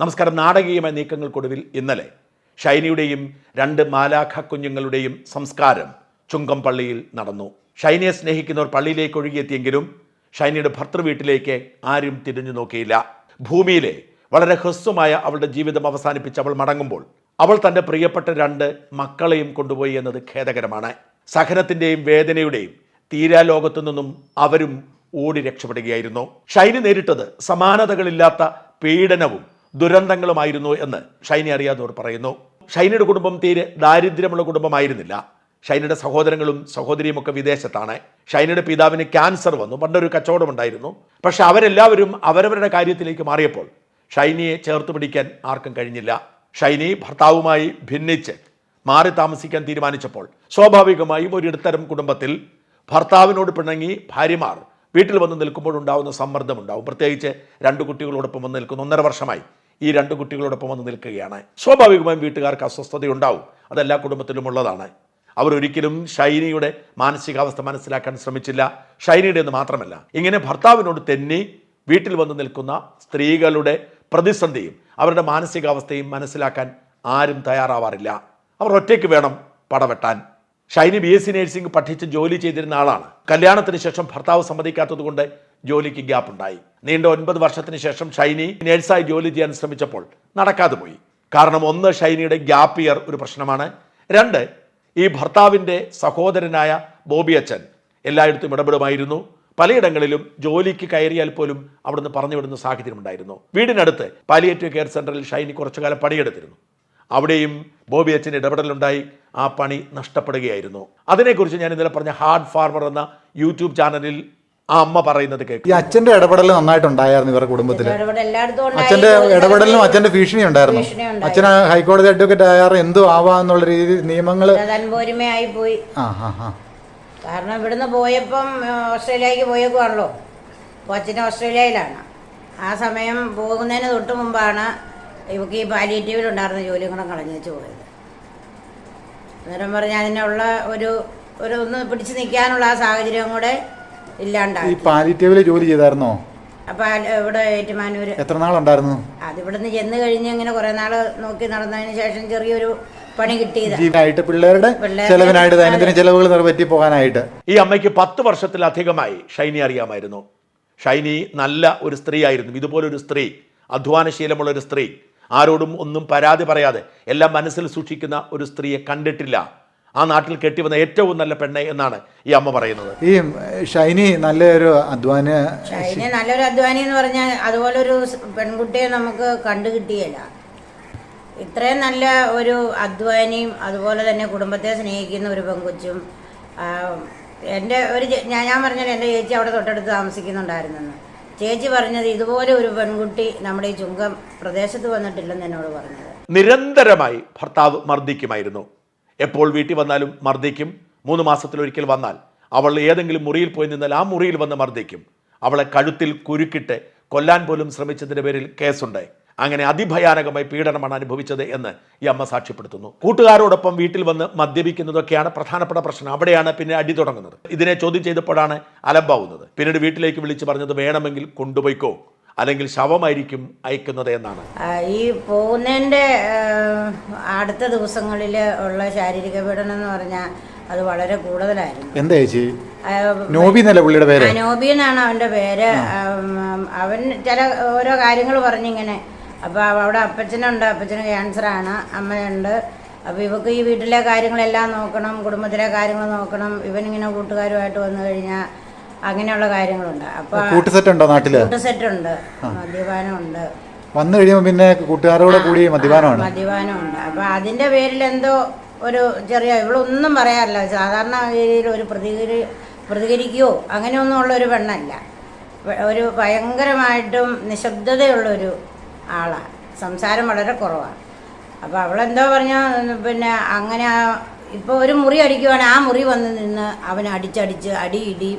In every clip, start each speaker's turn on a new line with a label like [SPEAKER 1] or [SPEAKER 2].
[SPEAKER 1] നമസ്കാരം. നാടകീയമായ നീക്കങ്ങൾക്കൊടുവിൽ ഇന്നലെ ഷൈനിയുടെയും രണ്ട് മാലാഖ കുഞ്ഞുങ്ങളുടെയും സംസ്കാരം ചുങ്കം പള്ളിയിൽ നടന്നു. ഷൈനിയെ സ്നേഹിക്കുന്നവർ പള്ളിയിലേക്ക് ഒഴുകിയെത്തിയെങ്കിലും ഷൈനിയുടെ ഭർത്തൃ വീട്ടിലേക്ക് ആരും തിരിഞ്ഞു നോക്കിയില്ല. ഭൂമിയിലെ വളരെ ഹ്രസ്വമായ അവളുടെ ജീവിതം അവസാനിപ്പിച്ച് അവൾ മടങ്ങുമ്പോൾ അവൾ തന്റെ പ്രിയപ്പെട്ട രണ്ട് മക്കളെയും കൊണ്ടുപോയി എന്നത് ഖേദകരമാണ്. സഹനത്തിന്റെയും വേദനയുടെയും തീരാലോകത്തു നിന്നും അവരും ഓടി രക്ഷപ്പെടുകയായിരുന്നു. ഷൈനി നേരിട്ടത് സമാനതകളില്ലാത്ത പീഡനവും ദുരന്തങ്ങളുമായിരുന്നു എന്ന് ഷൈനി അറിയാത്തവർ പറയുന്നു. ഷൈനിയുടെ കുടുംബം തീരെ ദാരിദ്ര്യമുള്ള കുടുംബമായിരുന്നില്ല. ഷൈനിയുടെ സഹോദരങ്ങളും സഹോദരിയുമൊക്കെ വിദേശത്താണ്. ഷൈനിയുടെ പിതാവിന് ക്യാൻസർ വന്നു. പണ്ടൊരു കച്ചവടമുണ്ടായിരുന്നു പക്ഷെ അവരെല്ലാവരും അവരവരുടെ കാര്യത്തിലേക്ക് മാറിയപ്പോൾ ഷൈനിയെ ചേർത്ത് പിടിക്കാൻ ആർക്കും കഴിഞ്ഞില്ല. ഷൈനി ഭർത്താവുമായി ഭിന്നിച്ച് മാറി താമസിക്കാൻ തീരുമാനിച്ചപ്പോൾ സ്വാഭാവികമായും ഒരു ഇടത്തരം കുടുംബത്തിൽ ഭർത്താവിനോട് പിണങ്ങി ഭാര്യമാർ വീട്ടിൽ വന്ന് നിൽക്കുമ്പോൾ ഉണ്ടാകുന്ന സമ്മർദ്ദമുണ്ടാവും പ്രത്യേകിച്ച് രണ്ട് കുട്ടികളോടൊപ്പം വന്ന് നിൽക്കുന്നു ഒന്നര വർഷമായി ഈ രണ്ട് കുട്ടികളോടൊപ്പം വന്ന് നിൽക്കുകയാണ്. സ്വാഭാവികമായും വീട്ടുകാർക്ക് അസ്വസ്ഥതയുണ്ടാവും. അതെല്ലാ കുടുംബത്തിലും ഉള്ളതാണ്. അവരൊരിക്കലും ഷൈനിയുടെ മാനസികാവസ്ഥ മനസ്സിലാക്കാൻ ശ്രമിച്ചില്ല. ഷൈനിയുടെ എന്ന് മാത്രമല്ല ഇങ്ങനെ ഭർത്താവിനോട് തെന്നി വീട്ടിൽ വന്ന് നിൽക്കുന്ന സ്ത്രീകളുടെ പ്രതിസന്ധിയും അവരുടെ മാനസികാവസ്ഥയും മനസ്സിലാക്കാൻ ആരും തയ്യാറാവാറില്ല. അവർ ഒറ്റയ്ക്ക് വേണം പടവെട്ടാൻ. Shiny B S C nursing പഠിച്ച് ജോലി ചെയ്തിരുന്ന ആളാണ്. കല്യാണത്തിന് ശേഷം ഭർത്താവ് സമ്മതിക്കാത്തത് കൊണ്ട് ജോലിക്ക് ഗ്യാപ്പ് ഉണ്ടായി നീണ്ട ഒൻപത് വർഷത്തിന് ശേഷം ഷൈനി നേഴ്സായി ജോലി ചെയ്യാൻ ശ്രമിച്ചപ്പോൾ നടക്കാതെ പോയി. കാരണം ഒന്ന് ഷൈനിയുടെ ഗ്യാപ്പ് ഇയർ ഒരു പ്രശ്നമാണ്. രണ്ട് ഈ ഭർത്താവിന്റെ സഹോദരനായ ബോബി അച്ഛൻ എല്ലായിടത്തും ഇടപെടുമായിരുന്നു. പലയിടങ്ങളിലും ജോലിക്ക് കയറിയാൽ പോലും അവിടുന്ന് പറഞ്ഞു വിടുന്ന സാഹചര്യം ഉണ്ടായിരുന്നു വീടിനടുത്ത് പാലിയേറ്റീവ് കെയർ സെന്ററിൽ ഷൈനി കുറച്ചു കാലം പണിയെടുത്തിരുന്നു. അവിടെയും ബോബി അച്ഛൻ ഇടപെടലുണ്ടായി. ആ പണി നഷ്ടപ്പെടുകയായിരുന്നു. അതിനെക്കുറിച്ച് ഞാൻ ഇന്നലെ പറഞ്ഞ ഹാർഡ് ഫാർമർ എന്ന യൂട്യൂബ് ചാനലിൽ ആ അമ്മ പറയുന്നത് കേൾക്കും.
[SPEAKER 2] ഈ അച്ഛന്റെ ഇടപെടൽ നന്നായിട്ടുണ്ടായിരുന്നു ഇവരുടെ
[SPEAKER 3] കുടുംബത്തിൽ
[SPEAKER 2] അച്ഛന്റെ ഇടപെടലിനും അച്ഛന്റെ ഭീഷണി ഉണ്ടായിരുന്നു.
[SPEAKER 3] അച്ഛൻ
[SPEAKER 2] അച്ഛന് ഹൈക്കോടതി അഡ്വക്കേറ്റ് ആയാറ് എന്തു ആവാന്നുള്ള രീതി നിയമങ്ങൾ
[SPEAKER 3] അത് അൻപോരുമയായി പോയി.
[SPEAKER 2] ആ ആ ആ.
[SPEAKER 3] കാരണം ഇവിടുന്ന് പോയപ്പം ഓസ്ട്രേലിയക്ക് പോയേക്കുവാണല്ലോ. അപ്പോൾ അച്ഛൻ ഓസ്ട്രേലിയയിലാണ്. ആ സമയം പോകുന്നതിന് തൊട്ട് മുമ്പാണ് ഇവക്ക് ഈ പാലിയേറ്റീവിലുണ്ടായിരുന്ന ജോലിയും കൂടെ കളഞ്ഞു വെച്ച് പോയത്. അന്നേരം പറഞ്ഞ അതിനുള്ള ഒരു ഒരു ഒന്ന് പിടിച്ചു നിൽക്കാനുള്ള ആ സാഹചര്യം കൂടെ
[SPEAKER 2] ഈ
[SPEAKER 3] ഇല്ലാണ്ടായി
[SPEAKER 2] ജോലി ചെയ്തായിരുന്നോ?
[SPEAKER 3] അപ്പം ഇവിടെ ഏറ്റുമാനൂർ
[SPEAKER 2] എത്ര നാളുണ്ടായിരുന്നു?
[SPEAKER 3] അതിവിടുന്ന് ചെന്ന് കഴിഞ്ഞ് ഇങ്ങനെ കുറേ നാൾ നോക്കി നടന്നതിന് ശേഷം ചെറിയൊരു പണി
[SPEAKER 2] പിള്ളേരുടെ
[SPEAKER 3] പിള്ളേരുടെ-
[SPEAKER 2] ചെലവിനായിട്ട് ദൈനംദിന ചെലവുകൾ നിറവേറ്റി പോകാനായിട്ട്.
[SPEAKER 1] ഈ അമ്മയ്ക്ക് പത്ത് വർഷത്തിലധികമായി ഷൈനി അറിയാമായിരുന്നു. ഷൈനി നല്ല ഒരു സ്ത്രീ ആയിരുന്നു ഇതുപോലൊരു സ്ത്രീ അധ്വാനശീലമുള്ള ഒരു സ്ത്രീ. ആരോടും ഒന്നും പരാതി പറയാതെ എല്ലാം മനസ്സിൽ സൂക്ഷിക്കുന്ന ഒരു സ്ത്രീയെ കണ്ടിട്ടില്ല. ആ നാട്ടിൽ കെട്ടിവന്ന ഏറ്റവും നല്ല പെണ്ണ് എന്നാണ് ഈ അമ്മ പറയുന്നത്.
[SPEAKER 2] ഈ ഷൈനി നല്ലൊരു അധ്വാന
[SPEAKER 3] ഷൈനി നല്ലൊരു അധ്വാനി എന്ന് പറഞ്ഞാൽ അതുപോലെ ഒരു പെൺകുട്ടിയെ നമുക്ക് കണ്ടു കിട്ടിയല്ല ഇത്രയും നല്ല ഒരു അധ്വാനിയും അതുപോലെ തന്നെ കുടുംബത്തെ സ്നേഹിക്കുന്ന ഒരു പെൺകൊച്ചും എന്റെ ഒരു ഞാൻ ഞാൻ പറഞ്ഞത് എന്റെ ചേച്ചി അവിടെ തൊട്ടടുത്ത് താമസിക്കുന്നുണ്ടായിരുന്നെന്ന്. ചേച്ചി പറഞ്ഞത് ഇതുപോലെ ഒരു പെൺകുട്ടി നമ്മുടെ ഈ ചുങ്കം പ്രദേശത്ത് വന്നിട്ടില്ലെന്ന് എന്നോട് പറഞ്ഞത്.
[SPEAKER 1] നിരന്തരമായി ഭർത്താവ് മർദ്ദിക്കുമായിരുന്നു. എപ്പോൾ വീട്ടിൽ വന്നാലും മർദ്ദിക്കും. മൂന്ന് മാസത്തിലൊരിക്കൽ വന്നാൽ അവൾ ഏതെങ്കിലും മുറിയിൽ പോയി നിന്നാൽ ആ മുറിയിൽ വന്ന് മർദ്ദിക്കും. അവളെ കഴുത്തിൽ കുരുക്കിട്ട് കൊല്ലാൻ പോലും ശ്രമിച്ചതിന്റെ പേരിൽ കേസുണ്ട്. അങ്ങനെ അതിഭയാനകമായി പീഡനമാണ് അനുഭവിച്ചത് എന്ന് ഈ അമ്മ സാക്ഷ്യപ്പെടുത്തുന്നു. കൂട്ടുകാരോടൊപ്പം വീട്ടിൽ വന്ന് മദ്യപിക്കുന്നതൊക്കെയാണ് പ്രധാനപ്പെട്ട പ്രശ്നം. അവിടെയാണ് പിന്നെ അടി തുടങ്ങുന്നത്. ഇതിനെ ചോദ്യം ചെയ്തപ്പോഴാണ് അലമ്പാവുന്നത്. പിന്നീട് വീട്ടിലേക്ക് വിളിച്ച് പറഞ്ഞത് വേണമെങ്കിൽ കൊണ്ടുപോയിക്കോ. അല്ലെങ്കിൽ ശവമായിരിക്കും അയക്കുന്നത് എന്നാണ്.
[SPEAKER 3] ഈ പോകുന്നതിന്റെ അടുത്ത ദിവസങ്ങളിൽ ഉള്ള ശാരീരിക പീഡനം എന്ന് പറഞ്ഞാൽ അത് വളരെ കൂടുതലായിരുന്നു.
[SPEAKER 2] എന്താ ചേച്ചി? നോബി എന്നല്ല പുള്ളിയുടെ പേര്?
[SPEAKER 3] നോബി എന്നാണ് അവന്റെ പേര്. അവൻ ചില ഓരോ കാര്യങ്ങൾ പറഞ്ഞിങ്ങനെ. അപ്പോൾ അവിടെ അപ്പച്ചനുണ്ട്. അപ്പച്ചന് ക്യാൻസറാണ്. അമ്മയുണ്ട്. അപ്പോൾ ഇവക്ക് ഈ വീട്ടിലെ കാര്യങ്ങളെല്ലാം നോക്കണം. കുടുംബത്തിലെ കാര്യങ്ങൾ നോക്കണം. ഇവനിങ്ങനെ കൂട്ടുകാരുമായിട്ട് വന്നു കഴിഞ്ഞാൽ അങ്ങനെയുള്ള കാര്യങ്ങളുണ്ട്. അപ്പോൾ
[SPEAKER 2] കൂട്ടുസെറ്റ് ഉണ്ടോ നാട്ടിൽ?
[SPEAKER 3] കൂട്ടുസെറ്റുണ്ട്. മദ്യപാനമുണ്ട്.
[SPEAKER 2] വന്നു കഴിയുമ്പോൾ പിന്നെ കൂട്ടുകാരോടെ കൂടി മദ്യപാനമാണ്.
[SPEAKER 3] മദ്യപാനമുണ്ട്. അപ്പൊ അതിന്റെ പേരിൽ എന്തോ ഒരു ചെറിയ ഇവളൊന്നും പറയാറില്ല. സാധാരണ രീതിയിൽ ഒരു പ്രതികരി പ്രതികരിക്കുകയോ അങ്ങനെയൊന്നും ഉള്ള ഒരു പെണ്ണല്ല. ഒരു ഭയങ്കരമായിട്ടും നിശബ്ദതയുള്ളൊരു ആളാണ് സംസാരം വളരെ കുറവാണ് അപ്പോൾ അവളെന്തോ പറഞ്ഞു പിന്നെ അങ്ങനെ ഇപ്പോൾ ഒരു മുറി അടിക്കുവാണെങ്കിൽ ആ മുറി വന്ന് നിന്ന് അവനെ അടിച്ചടിച്ച് അടി ഇടി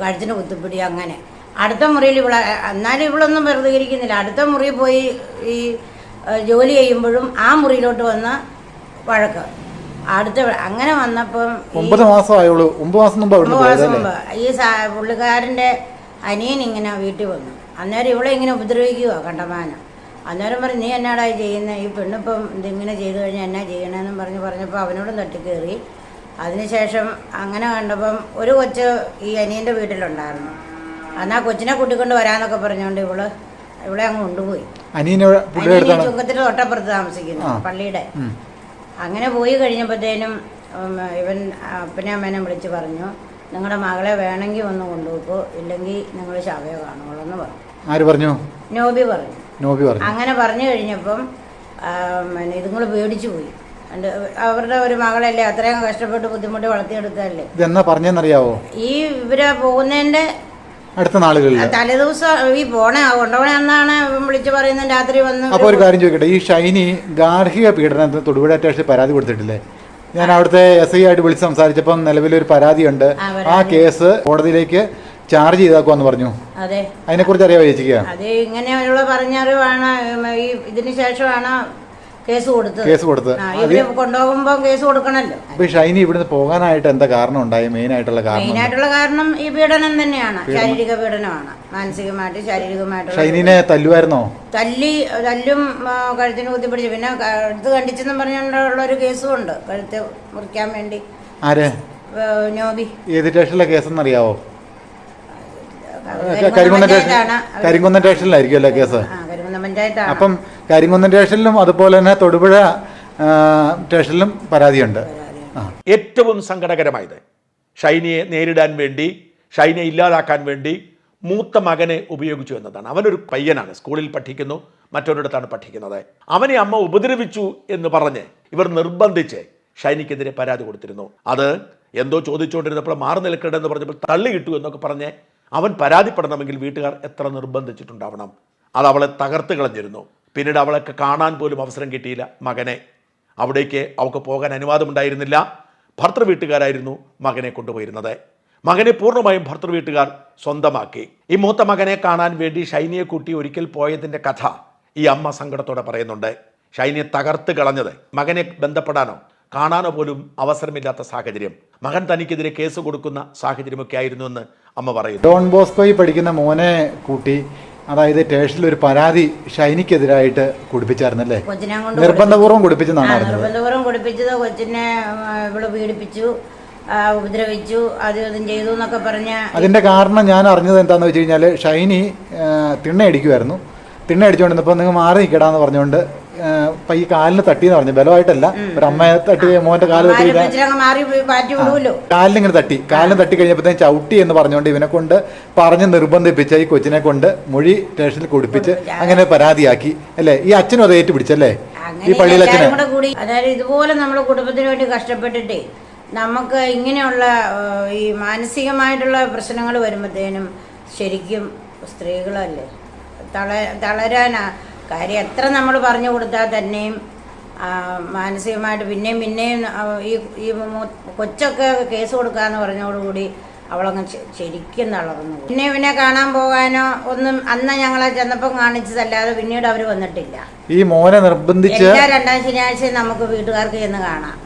[SPEAKER 3] കഴുത്തിന് കുത്തിപ്പിടി അങ്ങനെ. അടുത്ത മുറിയിൽ ഇവളെ എന്നാലും ഇവളൊന്നും പ്രതികരിക്കുന്നില്ല അടുത്ത മുറിയിൽ പോയി ഈ ജോലി ചെയ്യുമ്പോഴും ആ മുറിയിലോട്ട് വന്ന വഴക്ക്. അടുത്ത അങ്ങനെ വന്നപ്പം
[SPEAKER 2] ഒമ്പത് മാസം ആയുള്ളൂ ഒമ്പത് മാസം മുമ്പ് അവിടുന്ന്
[SPEAKER 3] ഒമ്പത് മാസം മുമ്പ്. ഈ പുള്ളിക്കാരന്റെ അനിയൻ ഇങ്ങനെ വീട്ടിൽ വന്നു. അന്നേരം ഇവളെ ഇങ്ങനെ ഉപദ്രവിക്കുക കണ്ടമാനം. അന്നേരം പറഞ്ഞു നീ എന്നാടായി ചെയ്യുന്നത് ഈ പെണ്ണിപ്പം ഇതിങ്ങനെ ചെയ്തു കഴിഞ്ഞാൽ എന്നാ ചെയ്യണമെന്നും പറഞ്ഞ് പറഞ്ഞപ്പോൾ അവനോടും തട്ടിക്കയറി അതിനുശേഷം അങ്ങനെ കണ്ടപ്പം ഒരു കൊച്ച് ഈ അനിയന്റെ വീട്ടിലുണ്ടായിരുന്നു. എന്നാൽ കൊച്ചിനെ കൂട്ടിക്കൊണ്ട് വരാന്നൊക്കെ പറഞ്ഞുകൊണ്ട് ഇവൾ ഇവിടെ അങ്ങ് കൊണ്ടുപോയി. ചുങ്കത്തിൽ തൊട്ടപ്പുറത്ത് താമസിക്കുന്നു പള്ളിയുടെ. അങ്ങനെ പോയി കഴിഞ്ഞപ്പോഴത്തേനും ഇവൻ അപ്പനെ അമ്മേനെ വിളിച്ച് പറഞ്ഞു നിങ്ങളുടെ മകളെ വേണമെങ്കിൽ ഒന്ന് കൊണ്ടുപോക്കോ ഇല്ലെങ്കിൽ നിങ്ങൾ ശവയോ കാണുള്ളൂ എന്ന് പറഞ്ഞു.
[SPEAKER 2] ആര് പറഞ്ഞു?
[SPEAKER 3] നോബി പറഞ്ഞു.
[SPEAKER 2] നോബി പറഞ്ഞു.
[SPEAKER 3] അങ്ങനെ പറഞ്ഞു കഴിഞ്ഞപ്പം ഇതുങ്ങൾ പേടിച്ചു പോയി. അവരുടെ ഒരു മകളല്ലേ അത്രയും കഷ്ടപ്പെട്ട് ബുദ്ധിമുട്ടി വളർത്തിയെടുത്തല്ലേ
[SPEAKER 2] ഇതെന്നാ പറഞ്ഞെന്നറിയാവോ?
[SPEAKER 3] ഈ ഇവരെ പോകുന്നതിന്റെ
[SPEAKER 2] അടുത്ത നാളുകളിൽ.
[SPEAKER 3] തലേദിവസം ഈ പോണേ കൊണ്ടുപോണേ എന്നാണ് വിളിച്ചു പറയുന്നത് രാത്രി വന്ന്
[SPEAKER 2] അപ്പോൾ ഒരു കാര്യം ചോദിക്കട്ടെ ഈ ഷൈനി ഗാർഹിക പീഡനത്തിന് തൊടുപുഴ സ്റ്റേഷനിൽ പരാതി കൊടുത്തിട്ടില്ലേ? ഞാൻ അവിടുത്തെ എസ് ഐ ആയിട്ട് വിളിച്ച് സംസാരിച്ചപ്പം നിലവിലൊരു പരാതിയുണ്ട്.
[SPEAKER 3] ആ,
[SPEAKER 2] ആ കേസ് കോടതിയിലേക്ക് ചാർജ് ചെയ്താക്കുവാന്ന് പറഞ്ഞു.
[SPEAKER 3] അതെ.
[SPEAKER 2] അതിനെക്കുറിച്ച് അറിയാമോ ചേച്ചിക്ക്?
[SPEAKER 3] അതെ ഇങ്ങനെയുള്ള പറഞ്ഞറിവാണ് ഈ ഇതിന് ശേഷമാണ് കേസ് കൊടുത്തത്.
[SPEAKER 2] കേസ് കൊടുത്തത്.
[SPEAKER 3] ആ, ഇവർ കൊണ്ടുപോകുമ്പോൾ കേസ് കൊടുക്കണല്ലോ.
[SPEAKER 2] അപ്പൊ ഈ ഷൈനി ഇവിടുന്ന് പോകാനായിട്ട് എന്താ കാരണം ഉണ്ടായി? മെയിൻ ആയിട്ടുള്ള കാരണം
[SPEAKER 3] മെയിൻ ആയിട്ടുള്ള കാരണം ഈ പീഡനം തന്നെയാണ്. ശാരീരിക പീഡനമാണ്. മാനസികമായിട്ട് ശാരീരികമായിട്ടുള്ള
[SPEAKER 2] ഷൈനിനെ തല്ലുമായിരുന്നോ?
[SPEAKER 3] തല്ലി തല്ലും ആ, കഴുത്തിന് കുത്തിപ്പിടിച്ച്. പിന്നെ കഴുത്ത് കണ്ടിച്ചെന്ന് പറഞ്ഞുകൊണ്ടുള്ള ഒരു കേസും ഉണ്ട്. കഴുത്ത് മുറിക്കാൻ വേണ്ടി.
[SPEAKER 2] ആര്?
[SPEAKER 3] ഏ, നോബി.
[SPEAKER 2] ഏത് സ്റ്റേഷനിലെ കേസെന്നറിയാവോ?
[SPEAKER 3] കരിങ്കുന്നം
[SPEAKER 2] കരിങ്കുന്ന സ്റ്റേഷൻ. കരിങ്കുന്നം സ്റ്റേഷനിലായിരിക്കും അല്ലേ കേസ്?
[SPEAKER 3] ആ
[SPEAKER 2] അപ്പം കരിങ്കുന്നം സ്റ്റേഷനിലും അതുപോലെ തന്നെ തൊടുപുഴ സ്റ്റേഷനിലും പരാതിയുണ്ട്.
[SPEAKER 1] ഏറ്റവും സങ്കടകരമായത് ഷൈനയെ നേരിടാൻ വേണ്ടി ഷൈനയെ ഇല്ലാതാക്കാൻ വേണ്ടി മൂത്ത മകനെ ഉപയോഗിച്ചു എന്നതാണ്. അവനൊരു പയ്യനാണ് സ്കൂളിൽ പഠിക്കുന്നു മറ്റൊരിടത്താണ് പഠിക്കുന്നത്. അവനെ അമ്മ ഉപദ്രവിച്ചു എന്ന് പറഞ്ഞ് ഇവർ നിർബന്ധിച്ച് ഷൈനിക്കെതിരെ പരാതി കൊടുത്തിരുന്നു. അത് എന്തോ ചോദിച്ചുകൊണ്ടിരുന്നപ്പോൾ മാറി എന്ന് പറഞ്ഞപ്പോൾ തള്ളി കിട്ടു എന്നൊക്കെ പറഞ്ഞ് അവൻ പരാതിപ്പെടണമെങ്കിൽ വീട്ടുകാർ എത്ര നിർബന്ധിച്ചിട്ടുണ്ടാവണം. അത് അവളെ തകർത്ത് കളഞ്ഞിരുന്നു. പിന്നീട് അവളൊക്കെ കാണാൻ പോലും അവസരം കിട്ടിയില്ല മകനെ. അവിടേക്ക് അവൾക്ക് പോകാൻ അനുവാദമുണ്ടായിരുന്നില്ല. ഭർത്തൃ വീട്ടുകാരായിരുന്നു മകനെ കൊണ്ടുപോയിരുന്നത്. മകനെ പൂർണമായും ഭർത്തൃ വീട്ടുകാർ സ്വന്തമാക്കി. ഈ മൂത്ത മകനെ കാണാൻ വേണ്ടി ഷൈനിയെ കൂട്ടി ഒരിക്കൽ പോയതിന്റെ കഥ ഈ അമ്മ സങ്കടത്തോടെ പറയുന്നുണ്ട്. ഷൈനിയെ തകർത്ത് കളഞ്ഞത് മകനെ ബന്ധപ്പെടാനോ കാണാനോ പോലും അവസരമില്ലാത്ത സാഹചര്യം. മകൻ തനിക്കെതിരെ കേസ് കൊടുക്കുന്ന സാഹചര്യമൊക്കെ ആയിരുന്നു എന്ന് അമ്മ പറയുന്നു.
[SPEAKER 2] ഡോൺ ബോസ്കോയിൽ പഠിക്കുന്ന മോനെ കൂട്ടി അതായത് സ്റ്റേഷനിൽ ഒരു പരാതി ഷൈനിക്കെതിരായിട്ട് കുടിപ്പിച്ചായിരുന്നല്ലേ?
[SPEAKER 3] നിർബന്ധപൂർവം
[SPEAKER 2] കുടിപ്പിച്ചെന്നാണ്
[SPEAKER 3] നിർബന്ധപൂർവം കുടിപ്പിച്ചത് കൊച്ചിനെ ഇവിടെ പീഡിപ്പിച്ചു ഉപദ്രവിച്ചു അത് ഇതും ചെയ്തു എന്നൊക്കെ പറഞ്ഞ
[SPEAKER 2] അതിന്റെ കാരണം ഞാൻ അറിഞ്ഞത് എന്താണെന്ന് വെച്ച് കഴിഞ്ഞാൽ ഷൈനി തിണ്ണയടിക്കുമായിരുന്നു തിണ്ണ അടിക്കുമായിരുന്നു തിണ്ണ അടിച്ചുകൊണ്ടിരുന്നപ്പോൾ നിങ്ങൾ മാറി നിൽക്കടാന്ന് പറഞ്ഞുകൊണ്ട് പയ്യെ കാലിന് തട്ടിയെന്ന് പറഞ്ഞു. ബലമായിട്ടല്ല. ഒരു അമ്മയെ തട്ടി മോന്റെ കാൽ തട്ടി കാലിന് ഇങ്ങനെ തട്ടി. കാലിന് തട്ടി കഴിഞ്ഞപ്പോഴത്തേക്കും ചവിട്ടി എന്ന് പറഞ്ഞുകൊണ്ട് ഇവനെ കൊണ്ട് പറഞ്ഞ് നിർബന്ധിപ്പിച്ച ഈ കൊച്ചിനെ കൊണ്ട് മൊഴി സ്റ്റേഷനിൽ കുടിപ്പിച്ച് അങ്ങനെ പരാതിയാക്കി. അല്ലേ? ഈ അച്ഛനും അത് ഏറ്റുപിടിച്ചല്ലേ? ഈ
[SPEAKER 3] പള്ളിയിലെ
[SPEAKER 2] അച്ഛനെ.
[SPEAKER 3] അതായത് ഇതുപോലെ നമ്മുടെ കുടുംബത്തിന് വേണ്ടി കഷ്ടപ്പെട്ടിട്ടേ നമുക്ക് ഇങ്ങനെയുള്ള ഈ മാനസികമായിട്ടുള്ള പ്രശ്നങ്ങൾ വരുമ്പോഴത്തേനും ശരിക്കും സ്ത്രീകളല്ലേ? തള തളരാനാ. കാര്യം എത്ര നമ്മൾ പറഞ്ഞു കൊടുത്താൽ തന്നെയും മാനസികമായിട്ട് പിന്നെയും പിന്നെയും ഈ ഈ കൊച്ചൊക്കെ കേസ് കൊടുക്കാന്ന് പറഞ്ഞതോടുകൂടി അവളങ്ങ് ശരിക്കും തളർന്നു പിന്നെ പിന്നെ ഇവനെ കാണാൻ പോകാനോ ഒന്നും അന്ന് ഞങ്ങളെ ചെന്നപ്പം കാണിച്ചതല്ലാതെ പിന്നീട് അവർ വന്നിട്ടില്ല.
[SPEAKER 2] ഈ മോനെ നിർബന്ധിച്ച്
[SPEAKER 3] എല്ലാ രണ്ടാം ശനിയാഴ്ചയും നമുക്ക് വീട്ടുകാർക്ക് ചെന്ന് കാണാം.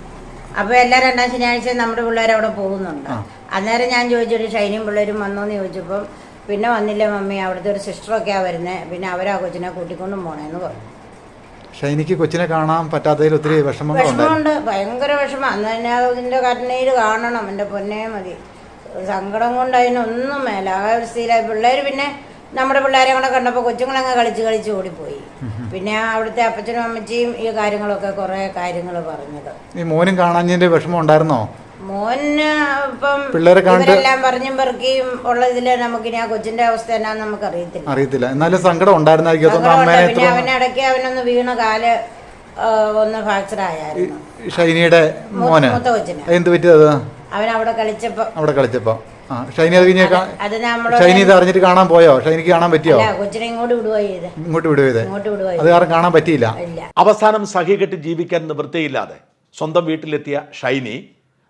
[SPEAKER 3] അപ്പൊ എല്ലാ രണ്ടാം ശനിയാഴ്ചയും നമ്മുടെ പിള്ളേർ അവിടെ പോകുന്നുണ്ട് അന്നേരം ഞാൻ ചോദിച്ചൊരു ഷൈനിയും പിള്ളേരും വന്നോന്ന് ചോദിച്ചപ്പം പിന്നെ വന്നില്ല മമ്മി അവിടുത്തെ ഒരു സിസ്റ്ററൊക്കെയാ വരുന്നത് പിന്നെ അവരാ കൊച്ചിനെ കൂട്ടിക്കൊണ്ടും പോണേന്ന് പറഞ്ഞു.
[SPEAKER 2] പക്ഷെ എനിക്ക് കൊച്ചിനെ കാണാൻ പറ്റാത്തതിൽ ഒത്തിരി
[SPEAKER 3] വിഷമമുണ്ട്. ഭയങ്കര വിഷമം. അന്ന് തന്നെ അതിന്റെ കരുണയിൽ കാണണം. എന്റെ പൊന്നേ മതി. സങ്കടം കൊണ്ട് അതിനൊന്നും മേല. ആ ഒരു സ്ഥിരമായി പിള്ളേർ പിന്നെ നമ്മുടെ പിള്ളേരെ കൂടെ കണ്ടപ്പോൾ കൊച്ചുങ്ങളങ്ങ് കളിച്ച് കളിച്ച് ഓടിപ്പോയി. പിന്നെ അവിടുത്തെ അപ്പച്ചനും അമ്മച്ചിയും ഈ കാര്യങ്ങളൊക്കെ കുറേ കാര്യങ്ങൾ പറഞ്ഞത്.
[SPEAKER 2] ഈ മോനും കാണാഞ്ഞതിന്റെ വിഷമം ഉണ്ടായിരുന്നോ?
[SPEAKER 3] മോന് ഇപ്പം
[SPEAKER 2] പിള്ളേരെ കണ്ട്
[SPEAKER 3] ഇവരെല്ലാം പറഞ്ഞും പെറുക്കിയും ഉള്ളതിൽ നമുക്ക് നമുക്കിനി ആ കൊച്ചിന്റെ അവസ്ഥ എന്നാന്ന് നമുക്ക് അറിയത്തില്ല.
[SPEAKER 2] അറിയത്തില്ല എന്നാലും സങ്കടം ഉണ്ടായിരുന്നായിരിക്കും. അമ്മേനെ
[SPEAKER 3] പിന്നെ
[SPEAKER 2] എത്ര
[SPEAKER 3] അവൻ ഇടയ്ക്ക് അവനൊന്ന് വീണ കാൽ ആ, ഒന്ന് ഫ്രാക്ചർ ആയായിരുന്നു.
[SPEAKER 2] ഷൈനിയുടെ മോന്.
[SPEAKER 3] മൂത്ത കൊച്ചിന്.
[SPEAKER 2] എന്ത് പറ്റിയത്?
[SPEAKER 3] അവൻ അവിടെ കളിച്ചപ്പോ.
[SPEAKER 2] അവിടെ കളിച്ചപ്പോ. ആ ഷൈനി അത് കഴിഞ്ഞ് കാ-
[SPEAKER 3] അത് നമ്മൾ
[SPEAKER 2] ഷൈനി ഇത് അറിഞ്ഞിട്ട് കാണാൻ പോയോ? ഷൈനിക്ക് കാണാൻ പറ്റിയോ?
[SPEAKER 3] അല്ല കൊച്ചിനെ ഇങ്ങോട്ട് വിടുക ചെയ്ത്
[SPEAKER 2] ഇങ്ങോട്ട് വിടുവോ ഇത്?
[SPEAKER 3] ഇങ്ങോട്ട്
[SPEAKER 2] അത് കാരണം കാണാൻ പറ്റിയില്ല.
[SPEAKER 3] ഇല്ല.
[SPEAKER 1] അവസാനം സഹികെട്ട് ജീവിക്കാൻ നിവൃത്തിയില്ലാതെ സ്വന്തം വീട്ടിലെത്തിയ ഷൈനി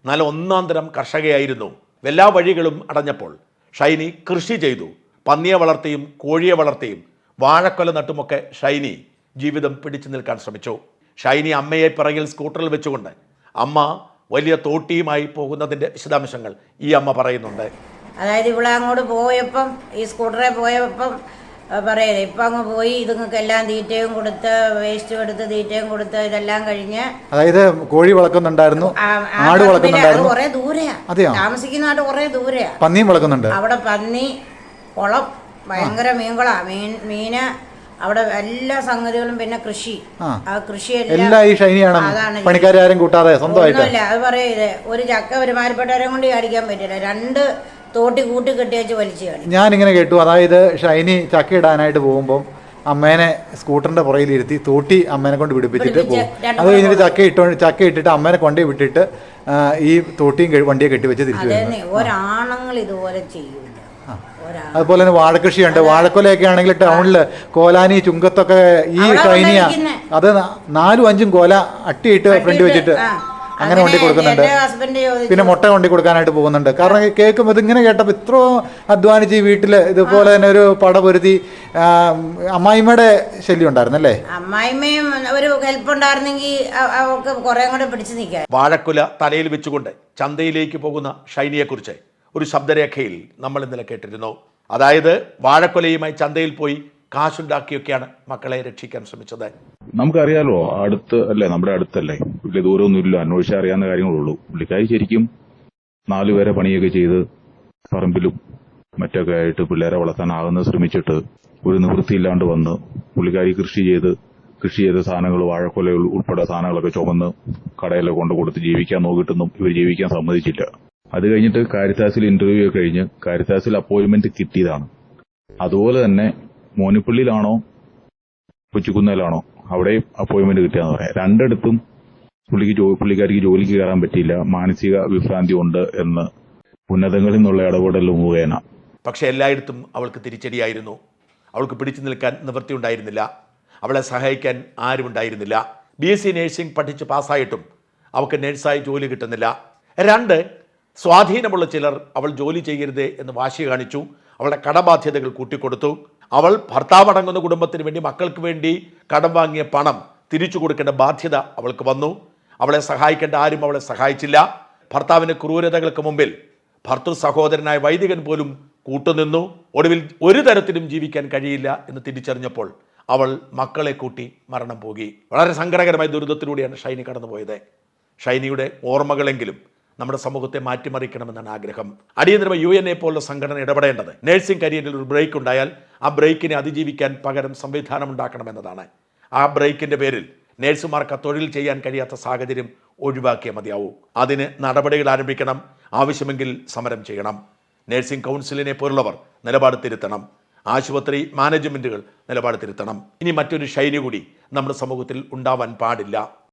[SPEAKER 1] നല്ല ഒന്നാം തരം കർഷകയായിരുന്നു. എല്ലാ വഴികളും അടഞ്ഞപ്പോൾ ഷൈനി കൃഷി ചെയ്തു. പന്നിയെ വളർത്തിയും കോഴിയെ വളർത്തിയും വാഴക്കൊല നട്ടുമൊക്കെ ഷൈനി ജീവിതം പിടിച്ചു നിൽക്കാൻ ശ്രമിച്ചു. ഷൈനി അമ്മയെ പിറകിൽ സ്കൂട്ടറിൽ വെച്ചുകൊണ്ട് അമ്മ വലിയ തോട്ടിയുമായി പോകുന്നതിന്റെ വിശദാംശങ്ങൾ ഈ അമ്മ പറയുന്നുണ്ട്.
[SPEAKER 3] അതായത് ഇവിടെ അങ്ങോട്ട് പോയപ്പം ഈ സ്കൂട്ടറെ പോയപ്പം പറയരുത് ഇപ്പം അങ്ങ് പോയി ഇതുങ്ങൾക്ക് എല്ലാം തീറ്റയും കൊടുത്ത് വേസ്റ്റ് എടുത്ത് തീറ്റയും കൊടുത്ത് ഇതെല്ലാം കഴിഞ്ഞ്
[SPEAKER 2] അതായത് കോഴി വളർക്കുന്നുണ്ടായിരുന്നു ആട് വളർക്കുന്നുണ്ടായിരുന്നു
[SPEAKER 3] കുറേ ദൂരെയാ.
[SPEAKER 2] താമസിക്കുന്ന
[SPEAKER 3] താമസിക്കുന്നതായിട്ട് കുറേ ദൂരെയാ.
[SPEAKER 2] പന്നിയും വളർക്കുന്നുണ്ട്
[SPEAKER 3] അവിടെ പന്നി കുളം ഭയങ്കര മീൻകുളാ. മീൻ മീന് അവിടെ എല്ലാ സംഗതികളും പിന്നെ കൃഷി.
[SPEAKER 2] ആ.
[SPEAKER 3] കൃഷി
[SPEAKER 2] എല്ലാം ഈ ഷൈനിയാണ്
[SPEAKER 3] അതാണ്
[SPEAKER 2] പണിക്കാരെ ആരും കൂട്ടാതെ സ്വന്തമായിട്ട്?
[SPEAKER 3] അത് പറയരുത് ഒരു ചക്ക ഒരുമാരിപ്പെട്ടവരെ കൊണ്ട് അടിക്കാൻ പറ്റില്ല. രണ്ട് തോട്ടി കൂട്ടി കെട്ടിയേച്ച് വലിച്ചു കളി
[SPEAKER 2] ഞാനിങ്ങനെ കേട്ടു. അതായത് ഷൈനി ചക്ക ഇടാനായിട്ട് പോകുമ്പോൾ അമ്മേനെ സ്കൂട്ടറിന്റെ പുറകിൽ ഇരുത്തി തോട്ടി അമ്മേനെ കൊണ്ട് പിടിപ്പിച്ചിട്ട് പോകും. അത് കഴിഞ്ഞിട്ട് ചക്ക ഇട്ടോ ചക്ക ഇട്ടിട്ട് അമ്മേനെ കൊണ്ടി വിട്ടിട്ട് ഈ തോട്ടിയും വണ്ടിയെ കെട്ടിവെച്ച് തിരിച്ചു
[SPEAKER 3] ഒരാണങ്ങൾ ഇതുപോലെ ചെയ്യൂല.
[SPEAKER 2] അതുപോലെ തന്നെ വാഴക്കൃഷിയുണ്ട്. വാഴക്കൊലയൊക്കെ ആണെങ്കിൽ ടൗണിൽ കോലാനി ചുങ്കത്തൊക്കെ ഈ ഷൈനിയ. അത് നാലും അഞ്ചും കോല അട്ടിയിട്ട് ഫ്രണ്ട് വെച്ചിട്ട്. അങ്ങനെ കൊണ്ടി കൊടുക്കുന്നുണ്ട്. പിന്നെ മുട്ട കൊണ്ടി കൊടുക്കാനായിട്ട് പോകുന്നുണ്ട്. കാരണം കേൾക്കുമ്പോൾ ഇതിങ്ങനെ കേട്ടപ്പോൾ ഇത്ര അധ്വാനിച്ച് ഈ വീട്ടിൽ ഇതുപോലെ തന്നെ ഒരു പട പൊരുതി അമ്മായിമ്മയുടെ ശല്യം ഉണ്ടായിരുന്നല്ലേ
[SPEAKER 3] അമ്മായിമ്മയും ഒരു ഹെൽപ്പ് ഉണ്ടായിരുന്നെങ്കിൽ കൂടെ പിടിച്ചു നിൽക്കാം
[SPEAKER 1] വാഴക്കുല തലയിൽ വെച്ചുകൊണ്ട് ചന്തയിലേക്ക് പോകുന്ന ഷൈനിയെക്കുറിച്ച് ഒരു ശബ്ദരേഖയിൽ നമ്മൾ ഇന്നലെ കേട്ടിരുന്നു. അതായത് വാഴക്കുലയുമായി ചന്തയിൽ പോയി കാശുണ്ടാക്കിയൊക്കെയാണ് മക്കളെ രക്ഷിക്കാൻ ശ്രമിച്ചത്.
[SPEAKER 4] നമുക്കറിയാലോ അടുത്ത് അല്ലേ നമ്മുടെ അടുത്തല്ലേ വലിയ ദൂരമൊന്നും ഇല്ല അന്വേഷിച്ചാൽ അറിയാവുന്ന കാര്യങ്ങളുള്ളൂ. പുള്ളിക്കാരി ശരിക്കും നാലുപേരെ പണിയൊക്കെ ചെയ്ത് പറമ്പിലും മറ്റൊക്കെ ആയിട്ട് പിള്ളേരെ വളർത്താനാകുന്ന ശ്രമിച്ചിട്ട് ഒരു നിവൃത്തിയില്ലാണ്ട് വന്ന് പുള്ളിക്കാരി കൃഷി ചെയ്ത് കൃഷി ചെയ്ത സാധനങ്ങൾ വാഴക്കൊല ഉൾപ്പെടെ സാധനങ്ങളൊക്കെ ചുമന്ന് കടയിലൊക്കെ കൊണ്ട് കൊടുത്ത് ജീവിക്കാൻ നോക്കിയിട്ടൊന്നും ഇവർ ജീവിക്കാൻ സമ്മതിച്ചില്ല. അത് കഴിഞ്ഞിട്ട് കാരിത്താസിൽ ഇന്റർവ്യൂ ഒക്കെ കഴിഞ്ഞ് കാരിത്താസിൽ അപ്പോയിന്റ്മെന്റ് കിട്ടിയതാണ്. അതുപോലെ തന്നെ മോനിപ്പള്ളിയിലാണോ? കൊച്ചിക്കുന്നേലാണോ അവിടെ അപ്പോയിന്റ്മെന്റ് കിട്ടിയെന്ന് പറയാം. രണ്ടിടത്തും പുള്ളിക്ക് പുള്ളിക്കാരിക്ക് ജോലിക്ക് കയറാൻ പറ്റിയില്ല. മാനസിക വിഭ്രാന്തി ഉണ്ട് എന്ന് ഉന്നതങ്ങളിൽ നിന്നുള്ള ഇടപെടൽ മുഖേന.
[SPEAKER 1] പക്ഷേ എല്ലായിടത്തും അവൾക്ക് തിരിച്ചടിയായിരുന്നു. അവൾക്ക് പിടിച്ചു നിൽക്കാൻ നിവൃത്തി ഉണ്ടായിരുന്നില്ല. അവളെ സഹായിക്കാൻ ആരുമുണ്ടായിരുന്നില്ല ബി എസ് സി നേഴ്സിംഗ് പഠിച്ച് പാസ്സായിട്ടും അവൾക്ക് നേഴ്സായി ജോലി കിട്ടുന്നില്ല. രണ്ട് സ്വാധീനമുള്ള ചിലർ അവൾ ജോലി ചെയ്യരുത് എന്ന് വാശി കാണിച്ചു. അവളുടെ കടബാധ്യതകൾ കൂട്ടിക്കൊടുത്തു. അവൾ ഭർത്താവ് അടങ്ങുന്ന കുടുംബത്തിന് വേണ്ടി മക്കൾക്ക് വേണ്ടി കടം വാങ്ങിയ പണം തിരിച്ചു കൊടുക്കേണ്ട ബാധ്യത അവൾക്ക് വന്നു. അവളെ സഹായിക്കേണ്ട ആരും അവളെ സഹായിച്ചില്ല. ഭർത്താവിന്റെ ക്രൂരതകൾക്ക് മുമ്പിൽ ഭർത്തൃ സഹോദരനായ വൈദികൻ പോലും കൂട്ടുനിന്നു. ഒടുവിൽ ഒരു തരത്തിലും ജീവിക്കാൻ കഴിയില്ല എന്ന് തിരിച്ചറിഞ്ഞപ്പോൾ അവൾ മക്കളെ കൂട്ടി മരണം പോകി. വളരെ സങ്കടകരമായ ദുരിതത്തിലൂടെയാണ് ഷൈനി കടന്നുപോയത്. ഷൈനിയുടെ ഓർമ്മകളെങ്കിലും നമ്മുടെ സമൂഹത്തെ മാറ്റിമറിക്കണമെന്നാണ് ആഗ്രഹം. അടിയന്തരമായി യു എൻ എ പോലുള്ള സംഘടന ഇടപെടേണ്ടത്. നഴ്സിംഗ് കരിയറിൽ ഒരു ബ്രേക്ക് ഉണ്ടായാൽ ആ ബ്രേക്കിനെ അതിജീവിക്കാൻ പകരം സംവിധാനം ഉണ്ടാക്കണമെന്നതാണ്. ആ ബ്രേക്കിന്റെ പേരിൽ നേഴ്സുമാർക്ക് തൊഴിൽ ചെയ്യാൻ കഴിയാത്ത സാഹചര്യം ഒഴിവാക്കിയേ മതിയാവൂ. അതിന് നടപടികൾ ആരംഭിക്കണം. ആവശ്യമെങ്കിൽ സമരം ചെയ്യണം. നഴ്സിംഗ് കൗൺസിലിനെ പോലുള്ളവർ നിലപാട് തിരുത്തണം. ആശുപത്രി മാനേജ്മെന്റുകൾ നിലപാട് തിരുത്തണം. ഇനി മറ്റൊരു ശൈലി കൂടി നമ്മുടെ സമൂഹത്തിൽ ഉണ്ടാവാൻ പാടില്ല.